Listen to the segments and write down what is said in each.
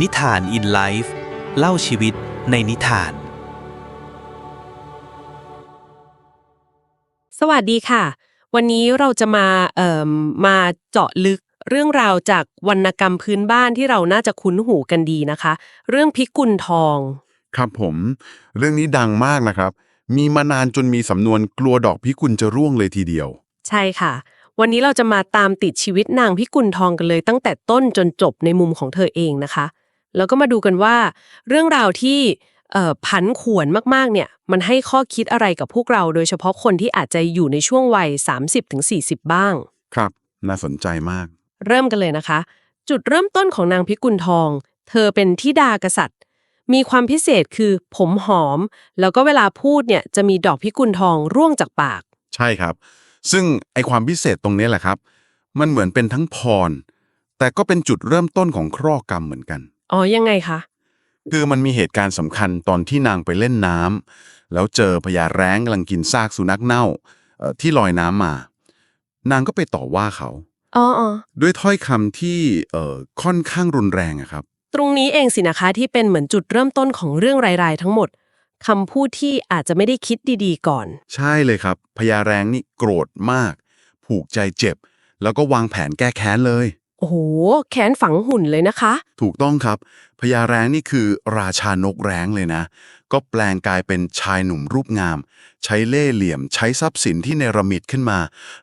นิทานอินไลฟ์เล่าชีวิตในนิทาน สวัสดีค่ะ วันนี้เราจะมาเอ่มมาเจาะลึกเรื่องราวจากวรรณกรรมพื้นบ้านที่เราน่าจะคุ้นหูกันดีนะคะ เรื่องพิกุลทอง ครับผม เรื่องนี้ดังมากนะครับ มีมานานจนมีสำนวนกลัวดอกพิกุลจะร่วงเลยทีเดียว ใช่ค่ะ วันนี้เราจะมาตามติดชีวิตนางพิกุลทองกันเลย ตั้งแต่ต้นจนจบในมุมของเธอเองนะคะ แล้วก็มาดูกันว่า เรื่องราวที่เอ่อผันขวนมากๆเนี่ยมันให้ข้อคิดอะไรกับพวกเรา โดยเฉพาะคนที่อาจจะอยู่ในช่วงวัย 30-40 บ้าง ครับน่าสนใจมาก เริ่มกันเลยนะคะ จุดเริ่มต้นของนางพิกุลทอง เธอเป็นธิดากษัตริย์ มีความพิเศษคือผมหอม แล้วก็เวลาพูดเนี่ยจะมีดอกพิกุลทองร่วงจากปาก ใช่ครับ ซึ่งไอความพิเศษตรงนี้แหละครับ มันเหมือนเป็นทั้งพร แต่ก็เป็นจุดเริ่มต้นของครอกกรรมเหมือนกัน อ๋อ ยังไงคะ คือมันมีเหตุการณ์สำคัญตอนที่นางไปเล่นน้ำแล้วเจอพญาแร้งกำลังกินซากสุนัขเน่าเอ่อที่ลอยน้ำมา นางก็ไปต่อว่าเขา อ๋ออ๋อด้วยถ้อยคำที่เอ่อค่อนข้างรุนแรงอะครับ ตรงนี้เองสินะคะที่เป็นเหมือนจุดเริ่มต้นของเรื่องรายๆ ทั้งหมดคำพูดที่อาจจะไม่ได้คิดดีๆ ก่อน ใช่เลยครับพญาแรงนี่โกรธมาก ผูกใจเจ็บ แล้วก็วางแผนแก้แค้นเลย โอ้โหแขนฝังหุ่นเลยนะคะ ถูกต้องครับพญาแรงนี่คือราชานกแร้งเลยนะ ก็แปลงกายเป็นชายหนุ่มรูปงาม ใช้เล่ห์เหลี่ยมใช้ทรัพย์สินที่เนรมิตขึ้นมา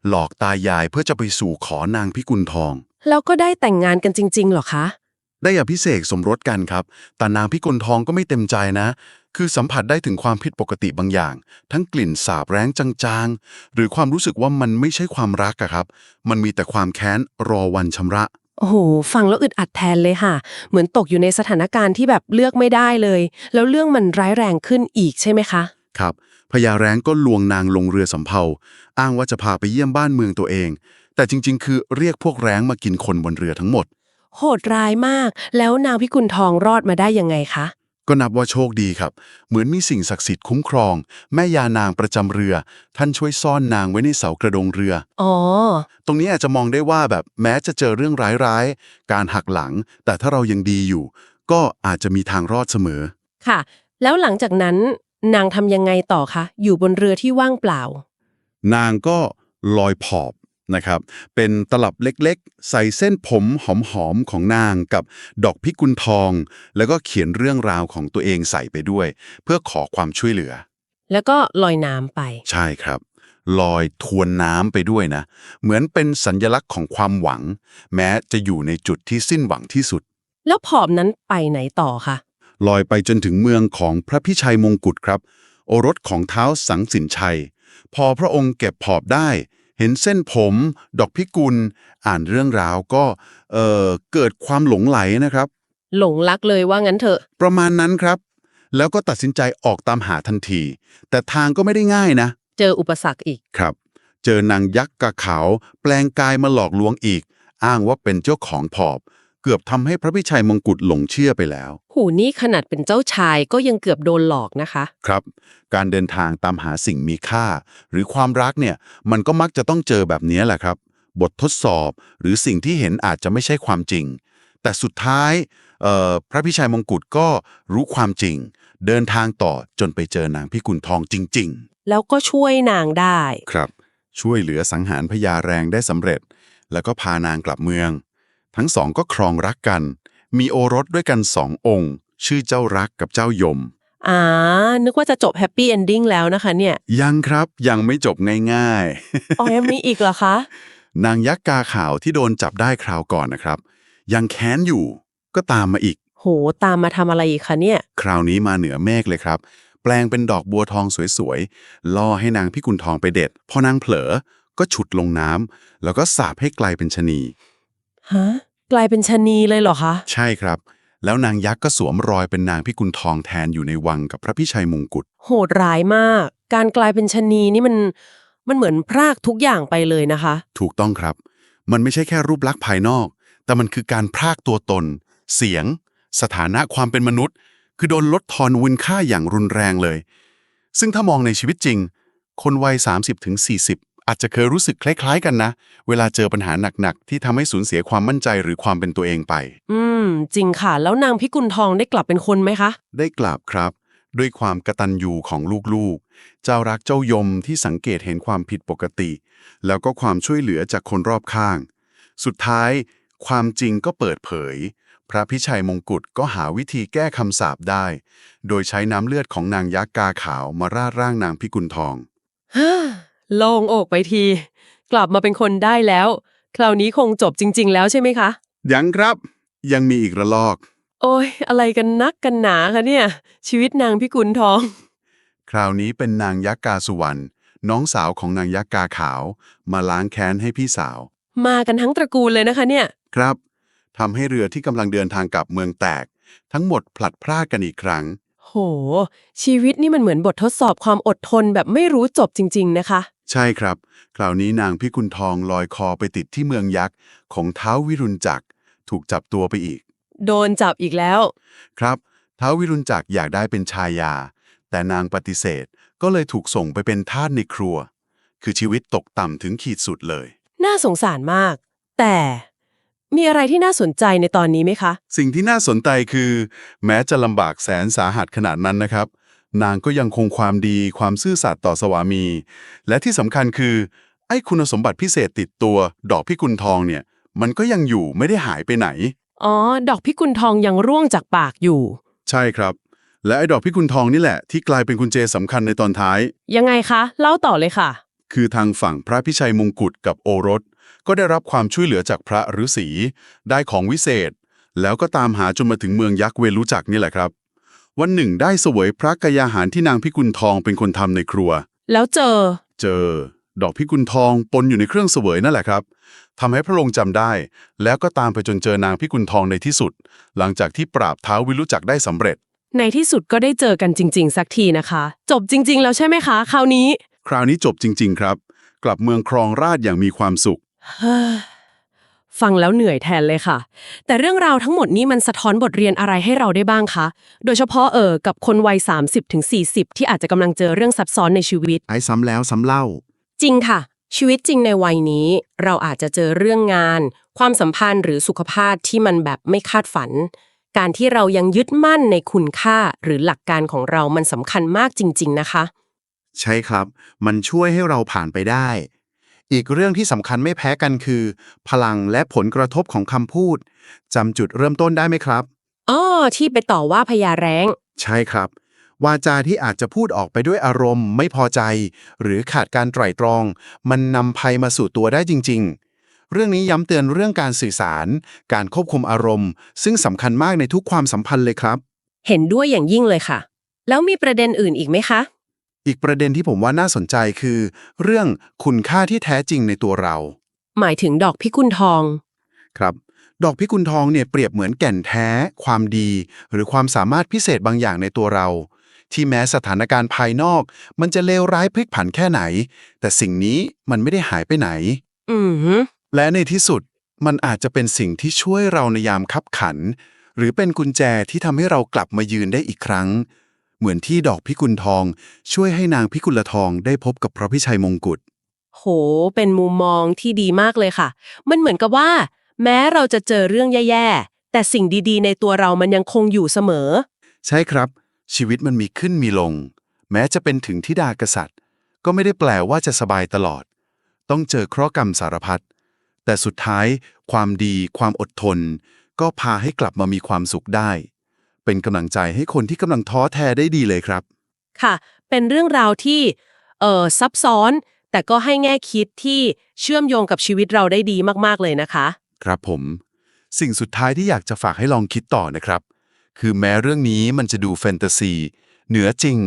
หลอกตายายเพื่อจะไปสู่ขอนางพิกุลทอง แล้วก็ได้แต่งงานกันจริงๆเหรอคะ ได้อภิเษกสมรสกันครับ แต่นางพิกุลทองก็ไม่เต็มใจนะ คือสัมผัสได้ถึงความผิดปกติบางอย่าง ทั้งกลิ่นสาบแร้งจางๆ หรือความรู้สึกว่ามันไม่ใช่ความรักอะครับ มันมีแต่ความแค้นรอวันชำระ โอ้โห ฟังแล้วอึดอัดแทนเลยค่ะ เหมือนตกอยู่ในสถานการณ์ที่แบบเลือกไม่ได้เลย แล้วเรื่องมันร้ายแรงขึ้นอีกใช่ไหมคะ ครับพญาแร้งก็ลวงนางลงเรือสำเภา อ้างว่าจะพาไปเยี่ยมบ้านเมืองตัวเอง แต่จริง ๆ คือเรียกพวกแร้งมากินคนบนเรือทั้งหมด โหดร้ายมาก แล้วนางพิกุลทองรอดมาได้ยังไงคะ ก็นับว่าโชคดีครับ เหมือนมีสิ่งศักดิ์สิทธิ์คุ้มครอง แม่ยานางประจำเรือ ท่านช่วยซ่อนนางไว้ในเสากระดงเรือ อ๋อ ตรงนี้อาจจะมองได้ว่าแบบแม้จะเจอเรื่องร้ายๆ การหักหลัง แต่ถ้าเรายังดีอยู่ ก็อาจจะมีทางรอดเสมอ ค่ะ แล้วหลังจากนั้นนางทำยังไงต่อคะ อยู่บนเรือที่ว่างเปล่า นางก็ลอยผอบ นะครับ เป็นตลับเล็กๆ ใส่เส้นผมหอมๆ ของนางกับดอกพิกุลทอง แล้วก็เขียนเรื่องราวของตัวเองใส่ไปด้วย เพื่อขอความช่วยเหลือ แล้วก็ลอยน้ำไป ใช่ครับลอยทวนน้ำไปด้วยนะ เหมือนเป็นสัญลักษณ์ของความหวัง แม้จะอยู่ในจุดที่สิ้นหวังที่สุด แล้วผอมนั้นไปไหนต่อคะลอยไปจนถึงเมืองของพระพิชัยมงกุฎครับ โอรสของเท้าสังสินชัย พอพระองค์เก็บผอบได้ เห็นเส้นผม ดอกพิกุล อ่านเรื่องราวก็เอ่อเกิดความหลงไหลนะครับ หลงรักเลยว่างั้นเถอะ ประมาณนั้นครับ แล้วก็ตัดสินใจออกตามหาทันที แต่ทางก็ไม่ได้ง่ายนะ เจออุปสรรคอีก ครับ เจอนางยักษ์กะขาว แปลงกายมาหลอกลวงอีก อ้างว่าเป็นเจ้าของผอบเกือบทำให้พระพิชัยมงกุฎหลงเชื่อไปแล้ว หูนี่ขนาดเป็นเจ้าชายก็ยังเกือบโดนหลอกนะคะ ครับ การเดินทางตามหาสิ่งมีค่า หรือความรักเนี่ย มันก็มักจะต้องเจอแบบนี้แหละครับ บททดสอบหรือสิ่งที่เห็นอาจจะไม่ใช่ความจริง แต่สุดท้ายเอ่อพระพิชัยมงกุฎก็รู้ความจริง เดินทางต่อจนไปเจอนางพิกุลทองจริงแล้วก็ช่วยนางได้ๆครับ ช่วยเหลือสังหารพญาแรงได้สำเร็จ แล้วก็พานางกลับเมือง ทั้งสองก็ครองรักกัน มีโอรสด้วยกันสององค์ ชื่อเจ้ารักกับเจ้ายม อ่า นึกว่าจะจบแฮปปี้เอนดิ้งแล้วนะคะเนี่ย ยังครับยังไม่จบง่ายๆ อ๋อยังมีอีกเหรอคะ นางยักษ์กาขาวที่โดนจับได้คราวก่อนนะครับ ยังแค้นอยู่ก็ตามมาอีก โห ตามมาทำอะไรอีกคะเนี่ย คราวนี้มาเหนือเมฆเลยครับ แปลงเป็นดอกบัวทองสวยๆ ล่อให้นางพิกุลทองไปเด็ด พอนางเผลอ ก็ฉุดลงน้ำ แล้วก็สาบให้กลายเป็นชะนี ฮะ กลายเป็นชะนีเลยเหรอคะ ใช่ครับ แล้วนางยักษ์ก็สวมรอยเป็นนางพิกุลทองแทนอยู่ในวังกับพระพิชัยมงกุฎโหดร้ายมาก การกลายเป็นชะนีนี่มันมันเหมือนพรากทุกอย่างไปเลยนะคะ ถูกต้องครับ มันไม่ใช่แค่รูปลักษณ์ภายนอก แต่มันคือการพรากตัวตน เสียง สถานะความเป็นมนุษย์ คือโดนลดทอนวุนค่าอย่างรุนแรงเลย ซึ่งถ้ามองในชีวิตจริง คนวัย 30-40 อาจจะเคยรู้สึกคล้ายๆ กันนะ เวลาเจอปัญหาหนักๆ ที่ทำให้สูญเสียความมั่นใจหรือความเป็นตัวเองไป อืม จริงค่ะ แล้วนางพิกุลทองได้กลับเป็นคนไหมคะ ได้กราบครับ ด้วยความกตัญญูของลูกๆ เจ้ารักเจ้ายมที่สังเกตเห็นความผิดปกติ แล้วก็ความช่วยเหลือจากคนรอบข้าง สุดท้าย ความจริงก็เปิดเผย พระพิชัยมงกุฎก็หาวิธีแก้คำสาปได้ โดยใช้น้ำเลือดของนางยักษ์กาขาวมาราดร่างนางพิกุลทองฮ่า โล่งอกไปที กลับมาเป็นคนได้แล้ว คราวนี้คงจบจริง ๆ แล้วใช่ไหมคะ ยังครับ ยังมีอีกระลอก โอ้ยอะไรกันนักกันหนาคะเนี่ย ชีวิตนางพิกุลทอง คราวนี้เป็นนางยักษ์กาสุวรรณน้องสาวของนางยักษ์กาขาว มาล้างแค้นให้พี่สาว มากันทั้งตระกูลเลยนะคะเนี่ย ครับทำให้เรือที่กำลังเดินทางกลับเมืองแตก ทั้งหมดผลัดพรากกันอีกครั้ง โห ชีวิตนี่มันเหมือนบททดสอบความอดทนแบบไม่รู้จบจริง ๆ นะคะ ใช่ครับ คราวนี้นางพิกุลทองลอยคอไปติดที่เมืองยักษ์ ของท้าววิรุณจักร ถูกจับตัวไปอีก โดนจับอีกแล้ว ครับท้าววิรุณจักรอยากได้เป็นชายา แต่นางปฏิเสธก็เลยถูกส่งไปเป็นทาสในครัว คือชีวิตตกต่ำถึงขีดสุดเลย น่าสงสารมาก แต่มีอะไรที่น่าสนใจในตอนนี้ไหมคะ สิ่งที่น่าสนใจคือ แม้จะลำบากแสนสาหัสขนาดนั้นนะครับ นางก็ยังคงความดีความซื่อสัตย์ต่อสวามี และที่สำคัญคือ ไอ้คุณสมบัติพิเศษติดตัวดอกพิกุลทองเนี่ย มันก็ยังอยู่ไม่ได้หายไปไหน อ๋อ ดอกพิกุลทองยังร่วงจากปากอยู่ ใช่ครับ และไอ้ดอกพิกุลทองนี่แหละ ที่กลายเป็นกุญแจสำคัญในตอนท้าย ยังไงคะ เล่าต่อเลยค่ะ คือทางฝั่งพระพิชัยมงกุฎกับโอรส ก็ได้รับความช่วยเหลือจากพระฤาษีได้ของวิเศษ แล้วก็ตามหาจนมาถึงเมืองยักษ์เวลุจักรนี่แหละครับ วันหนึ่งได้เสวยพระกยาหารที่นางพิกุลทองเป็นคนทำในครัว แล้วเจอ เจอ ดอกพิกุลทองปนอยู่ในเครื่องเสวยนั่นแหละครับทำให้พระองค์จำได้ แล้วก็ตามไปจนเจอนางพิกุลทองในที่สุด หลังจากที่ปราบเท้าววิรุจักรได้สำเร็จ ในที่สุดก็ได้เจอกันจริง ๆ สักทีนะคะ จบจริง ๆ แล้วใช่ไหมคะ คราวนี้ คราวนี้จบจริง ๆ ครับ กลับเมืองครองราชอย่างมีความสุข เฮ้อ ฟังแล้วเหนื่อยแทนเลยค่ะ แต่เรื่องราวทั้งหมดนี้มันสะท้อนบทเรียนอะไรให้เราได้บ้างคะ โดยเฉพาะเออกับคนวัย 30-40 ที่อาจจะกำลังเจอเรื่องซับซ้อนในชีวิต ไอ้ซ้ำแล้วซ้ำเล่า จริงค่ะ ชีวิตจริงในวัยนี้ เราอาจจะเจอเรื่องงาน ความสัมพันธ์หรือสุขภาพที่มันแบบไม่คาดฝัน การที่เรายังยึดมั่นในคุณค่าหรือหลักการของเรามันสำคัญมากจริง ๆ นะคะ ใช่ครับ มันช่วยให้เราผ่านไปได้ อีกเรื่องที่สำคัญไม่แพ้กันคือ พลังและผลกระทบของคำพูดจำจุดเริ่มต้นได้ไหมครับอ้อที่ไปต่อว่าพญาแร้งใช่ครับ วาจาที่อาจจะพูดออกไปด้วยอารมณ์ ไม่พอใจ หรือขาดการไตร่ตรอง มันนำภัยมาสู่ตัวได้จริง ๆ เรื่องนี้ย้ำเตือนเรื่องการสื่อสาร การควบคุมอารมณ์ ซึ่งสำคัญมากในทุกความสัมพันธ์เลยครับ เห็นด้วยอย่างยิ่งเลยค่ะ แล้วมีประเด็นอื่นอีกไหมคะ อีกประเด็นที่ผมว่าน่าสนใจคือ เรื่องคุณค่าที่แท้จริงในตัวเรา หมายถึงดอกพิกุลทอง ครับ ดอกพิกุลทองเนี่ยเปรียบเหมือนแก่นแท้ ความดี หรือความสามารถพิเศษบางอย่างในตัวเรา ที่แม้สถานการณ์ภายนอก มันจะเลวร้ายพลิกผันแค่ไหน แต่สิ่งนี้มันไม่ได้หายไปไหน อือหือและในที่สุดมันอาจจะเป็นสิ่งที่ช่วยเราในยามคับขัน หรือเป็นกุญแจที่ทำให้เรากลับมายืนได้อีกครั้ง เหมือนที่ดอกพิกุลทอง ช่วยให้นางพิกุลทองได้พบกับพระพิชัยมงกุฎ โห เป็นมุมมองที่ดีมากเลยค่ะ มันเหมือนกับว่า แม้เราจะเจอเรื่องแย่ๆ แต่สิ่งดีๆ ในตัวเรามันยังคงอยู่เสมอ ใช่ครับ ชีวิตมันมีขึ้นมีลง แม้จะเป็นถึงทิดากษัตริย์ ก็ไม่ได้แปลว่าจะสบายตลอด ต้องเจอเคราะห์กรรมสารพัดแต่สุดท้าย ความดี ความอดทน ก็พาให้กลับมามีความสุขได้ เป็นกำลังใจให้คนที่กำลังท้อแท้ได้ดีเลยครับ ค่ะ เป็นเรื่องราวที่เอ่อซับซ้อน แต่ก็ให้แง่คิดที่เชื่อมโยงกับชีวิตเราได้ดีมากๆเลยนะคะ ครับผม สิ่งสุดท้ายที่อยากจะฝากให้ลองคิดต่อนะครับ คือแม้เรื่องนี้มันจะดูแฟนตาซี เหนือจริง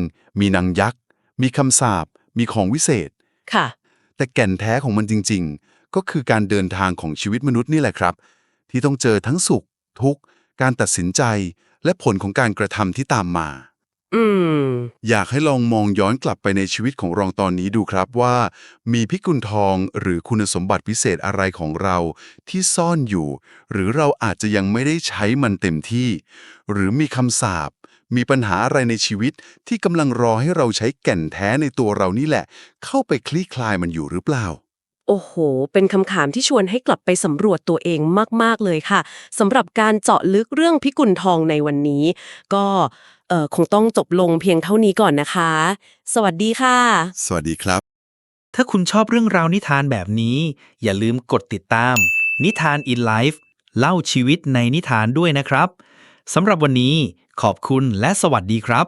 มีนางยักษ์ มีคำสาปมีของวิเศษ ค่ะ แต่แก่นแท้ของมันจริง ๆ ก็คือการเดินทางของชีวิตมนุษย์นี่แหละครับ ที่ต้องเจอทั้งสุข ทุกข์ การตัดสินใจ และผลของการกระทำที่ตามมา อืม อยากให้ลองมองย้อนกลับไปในชีวิตของรองตอนนี้ดูครับว่า มีพิกุลทองหรือคุณสมบัติพิเศษอะไรของเราที่ซ่อนอยู่ หรือเราอาจจะยังไม่ได้ใช้มันเต็มที่ หรือมีคำสาปมีปัญหาอะไรในชีวิตที่กำลังรอให้เราใช้แก่นแท้ในตัวเรานี่แหละ เข้าไปคลี่คลายมันอยู่หรือเปล่า โอ้โห เป็นคำถามที่ชวนให้กลับไปสำรวจตัวเองมาก ๆ เลยค่ะสำหรับการเจาะลึกเรื่องพิกุลทองในวันนี้ ก็เอ่อคงต้องจบลงเพียงเท่านี้ก่อนนะคะ สวัสดีค่ะ สวัสดีครับ ถ้าคุณชอบเรื่องราวนิทานแบบนี้ อย่าลืมกดติดตาม นิทาน in life เล่าชีวิตในนิทานด้วยนะครับสำหรับวันนี้ขอบคุณและสวัสดีครับ